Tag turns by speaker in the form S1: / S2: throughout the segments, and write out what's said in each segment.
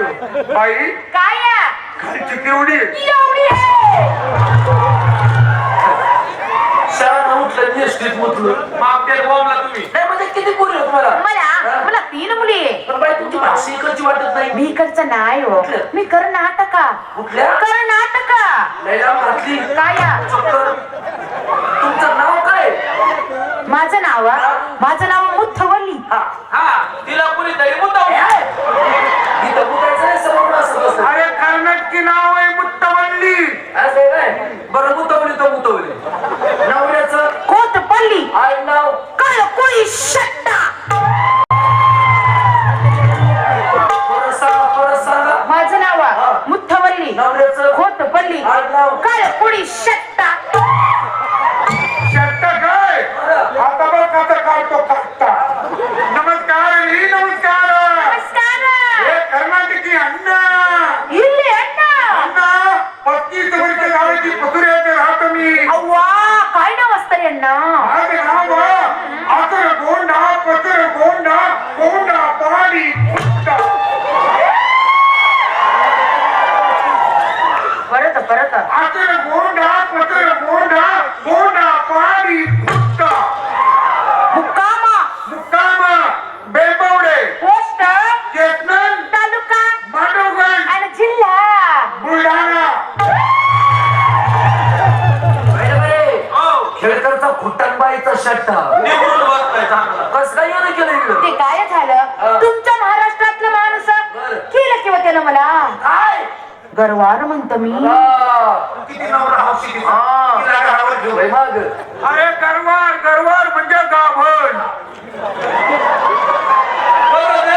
S1: पाहायचं बाई
S2: काय या?
S1: खालची केवढी
S2: एवढी आहे.
S3: शाळा उठलं एसटीत मुतलं
S4: मागच्या बॉम्बला तुम्ही.
S3: नाही म्हणजे किती पोरी हो तुम्हाला?
S2: मला? मला तीन मुली आहे.
S3: पण बाई तुमची भाषा इकडची वाटत नाही.
S2: मी इकडचं नाही हो. मी कर्नाटका
S3: कुठल्या?
S2: कर्नाटका
S3: लैला घातली.
S2: काय या?
S3: चक्कर तुमचं नाव काय?
S2: माझं नाव आ? माझं नाव मुथवल्ली
S3: हा
S4: हा तिला कुणीतरी मुद्दाम
S3: इथं बुकायचं नाही समोर असं बसलं.
S1: अरे कर्नाटकी नाव आहे मुत्तवल्ली
S3: असं आहे काय? बरं मुतवली तर मुतवली नवऱ्याचं
S2: कोतपल्ली
S3: आय नाव
S2: कळकुळी शट्टा
S3: परत सांगा परत सांगा
S2: माझं नाव आ? मुथवल्ली
S3: नवऱ्याचं
S2: खोतपल्ली
S3: आडनाव.
S2: कळकुळी शट्टा
S1: शर्ट काय आता बघ कसं काढतो काढता नमस्कार ही नमस्कार
S2: नमस्कार
S1: हे कर्नाटकी अण्णा
S2: ಇಲ್ಲಿ ಅಣ್ಣ
S1: अण्णा पस्तीस वर्ष झाली पसुऱ्याचे राहतो मी
S2: ಅವ್ವಾ काय नाव असतं अण्णा
S1: पहाडी फुट्टा.
S2: परत परत
S1: आतर गोंडा पतर गोंडा गोंडा पहाडी
S2: मी
S3: हा.
S4: किती नवरा हौशी
S3: हा. माग
S1: अरे गरवार गरवार म्हणजे गाभण.
S4: बरोबर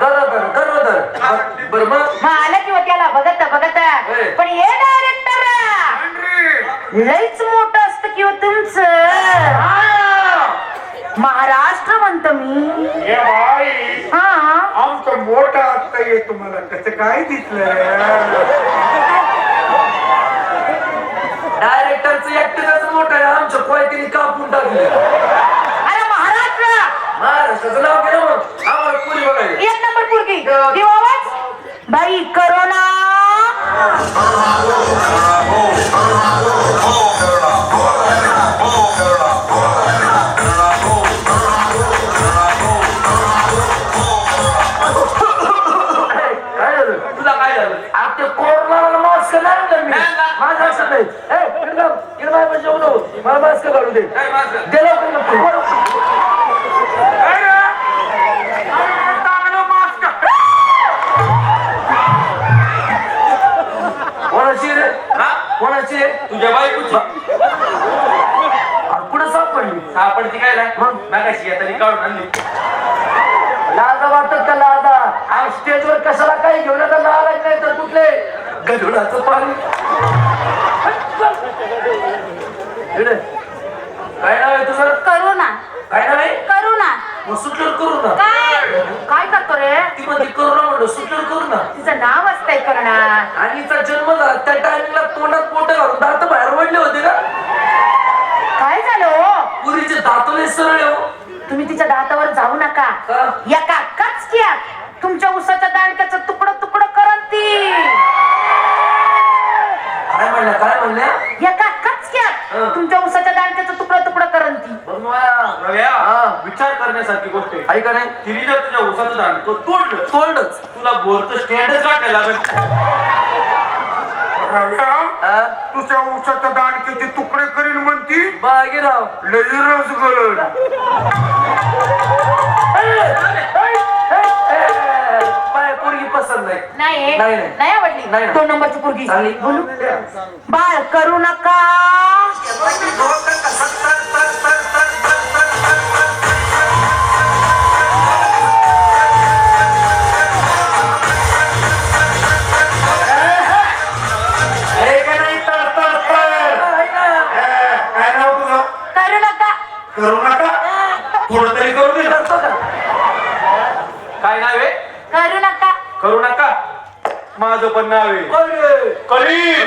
S3: गरोदर गरोदर बरं मग?
S2: मग आलं किंवा त्याला बघत. पण हे डायरेक्टर
S1: पांढरी.
S2: लईच मोठं असतं किंवा तुमचं. महाराष्ट्र म्हणतो मी.
S1: हे.
S2: हा
S1: आमचं मोठं असतं हे तुम्हाला. कसं काय दिसलं
S3: डायरेक्टरचं ऍक्टरच मोठं आहे. आमच्या कोयतीने कापून टाकले
S2: अरे महाराष्ट्र!
S3: महाराष्ट्राचं नाव गेलं मग. आम्हाला पुरी बघायला
S2: एक नंबर पुरगी. देऊ आवाज. बाई करोना!
S3: काढू दे. कोणाची रे?
S4: हा?
S3: कोणाची?
S4: तुझ्या बायकोची.
S3: कुठं सापडली?
S4: सापडती काय
S3: मग?
S4: मागाशी येताना काढून आणली.
S3: लाजा वाटत का लाजा? आज स्टेजवर कशाला काही घेऊन आता नालायक नाही तर कुठले? गडुडाचं पाणी इकडे. काय नाव आहे तुझं
S2: करोना
S3: काय नाव आहे
S2: करोना
S3: मग सुटलं करू ना.
S2: काय? काय करतो रे?
S3: ती म्हणते करू ना म्हणलं सुटलं करू ना.
S2: तिचं नाव असतंय करोना
S3: आणि तिचा जन्म झाला त्या टायमिंगला तोंडात पोट घालून दात बाहेर वडले होते का?
S2: काय झालं हो?
S3: पुरीचे दातले सरळ आहे हो.
S2: तुम्ही तिच्या दातावर जाऊ नका.
S3: का?
S2: एका कचक्यात तुमच्या उसाच्या दांडक्याचं तुकडं करन ती
S3: काय म्हणल्या काय म्हणल्या
S2: एका कचक्यात
S3: हं.
S2: तुमच्या उसाच्या दांडक्याचं तुकडं तुकडं करन ती
S3: बनवाया.
S4: रव्या
S3: हा.
S4: विचार करण्यासारखी गोष्ट आहे.
S3: आहे का नाही?
S4: तिने जर तुझ्या उसाचं झाड तो तोडलं.
S3: तोंडच
S4: तुला बोरचं स्टँडच
S1: रव्या
S3: हा?
S1: तुझ्या उसाच्या दाणकेचे तुकडे करीन म्हणती?
S3: बागेराव
S1: लई रस गळण
S3: पाय पोरगी पसंत नाही
S2: नाही
S3: नाही, नाही.
S2: नाही आवडली.
S3: नाही ना.
S2: दोन नंबरची पोरगी.
S3: चांगली.
S2: बोलू. बाळ करू नका.
S4: माझं पण नाव आहे.
S3: अरे,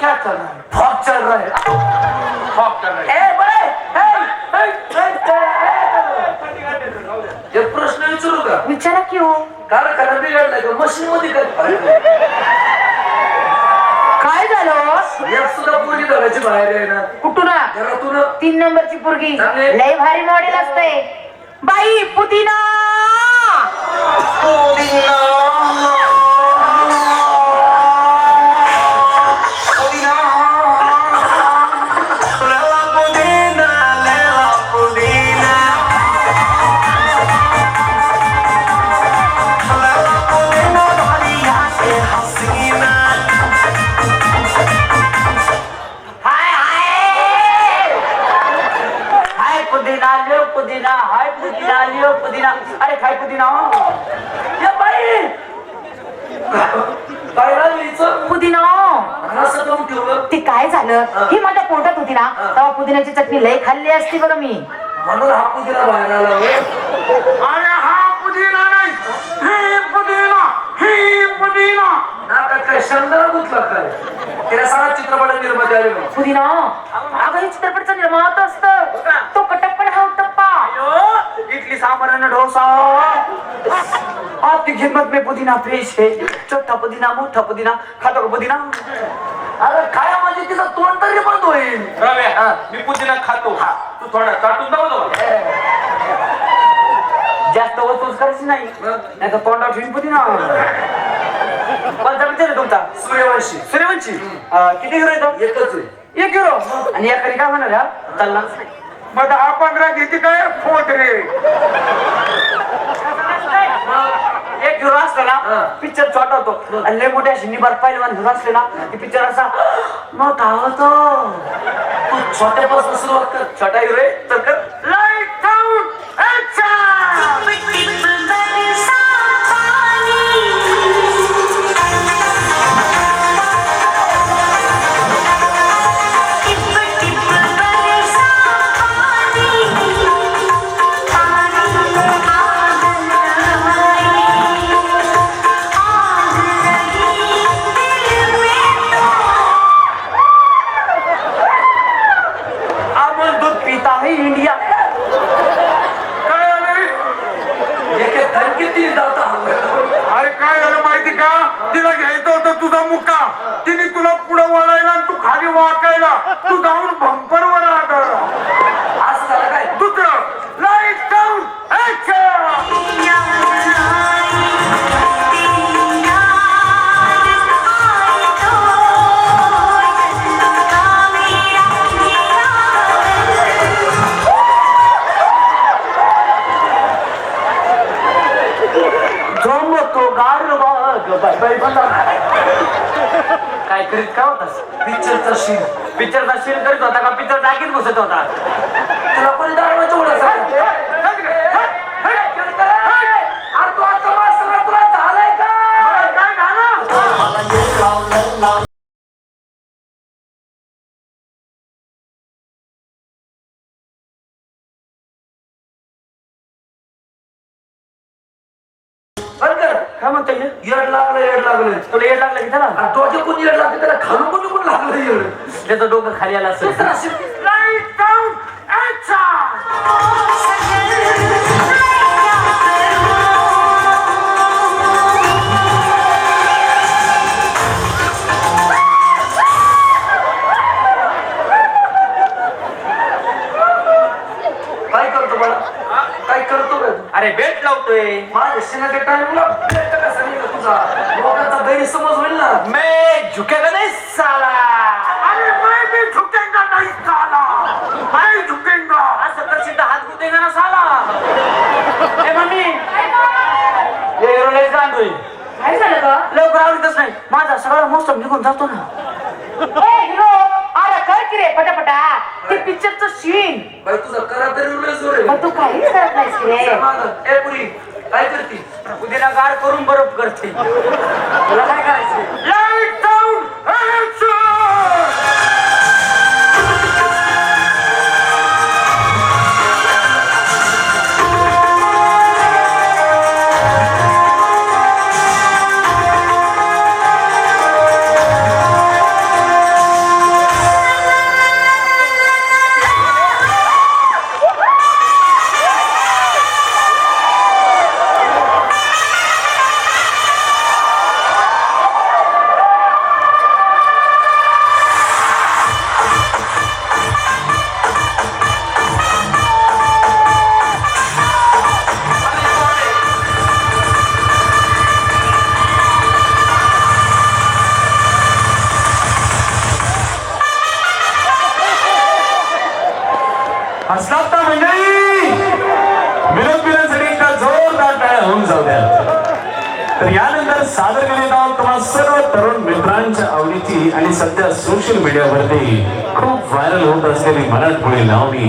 S1: क्या
S3: चल रहा है क्या चल रहा है बहुत चल रहा है
S4: कर.
S3: ए बरे ए, ए, ए, ए. एक प्रश्न विचारू का
S2: विचारा की हो
S3: कार खराब बिघडलाय का मशीन मध्ये काय?
S2: काय झालं
S3: एक सुद्धा पोरगी घराची बाहेर आहे ना
S2: कुठून?
S3: घरातून
S2: तीन नंबरची पोरगी
S3: चांगली.
S2: लय भारी मॉडेल असते बाई पुदिना
S3: लेला
S2: झालं ही माझ्या पोटात होती ना तेव्हा पुदिन्याची चटणी लय खाल्ली असती बघा मी.
S3: म्हणून हा पुदिना बाहेर आला.
S1: अरे हा पुदिना नाही हे पुदिना हे पुदिना.
S3: नाकात काय शंभर गुतला काय? तिला सगळा चित्रपट निर्माते आले बघ.
S2: पुदिना अगं हे चित्रपटचा निर्माता असत. तो कटप्पड हा टप्पा इडली सांबर आणि डोसा आपकी खिदमत में पुदीना पेश है छोटा पुदीना मोठा पुदीना खातो का पुदीना?
S3: अरे काय म्हणजे तिचं तोंड तरी बंद होईल.
S4: रव्या, मी पुदिना खातो. तू थोडा चाटून दाखव.
S2: जास्त वस्तूच करायची नाही. नाही तर तोंडावर ठेवून पुदीना कोणता पिक्चर तुमचा?
S3: सूर्यवंशी.
S2: सूर्यवंशी. किती हिरो येतो
S3: एकच
S2: एक हिरो आणि एकाने काय म्हणाल चालला
S1: मग हा पंधरा घेते काय? फोट रे.
S2: एक हिरो असला
S3: हा.
S2: ना पिक्चर छोटा होतो आणि लय मोठ्या शिंदीबार पहिलवान हिरो असले ना ते पिक्चर असा मोठा होतो?
S3: तू छोट्यापासून सुरुवात कर.
S2: छोटा हिरो तर कर.
S3: पिक्चरचा सीन
S2: पिक्चरचा सीन करीत होता का? पिक्चर टाकीत घुसत होता.
S3: तुला पण
S1: काय
S2: म्हणता येईल
S3: येड लागलं येड लागलं.
S2: तुला येड लागलं की त्याला?
S3: आणि डोके कोण येड लागते त्याला खालून कोणी कोण लागलं येड?
S2: त्याचं डोकं खाली आलं असेल.
S3: दुसरा शिफ्ट
S1: लाइट साऊंड ऍक्शन
S3: काय करतो बाळा? काय करतो?
S4: अरे बेट लावतोय.
S3: माझ्या शिनाच्या टाइमला कभी समझ में ना?
S4: मैं झुकेगा नहीं साला?
S1: अरे मैं भी झुकेगा नहीं साला? मैं झुकेगा
S4: असं तर सीधा हात गुतेगा ना साला? ए मम्मी. ये रोलेस गांडूई
S2: काय झालं का
S4: लवकर आवडतच नाही. माझा सगळा मस्त निघून जातो ना.
S2: ए हिरो आला कर की रे पटापटा. ते पिक्चरचं सीन
S1: बाई तुझा करा तरी उलट जोर आहे.
S2: मग तू काहीच करत नाहीस
S1: ए पुरी काय करती?
S4: उद्याला गार करून बरोबर करते.
S1: तुला काय करायचं
S5: असतात ना मंडळी! विनोद विनोदसाठी एकदा जोरदार टाळ्या होऊन जाऊ द्या. तर यानंतर सादर करण्यात आहोत तुम्हा सर्व तरुण मित्रांच्या आवडीची आणि सध्या सोशल मीडियावरती खूप व्हायरल होत असलेली मराठमोळी लावणी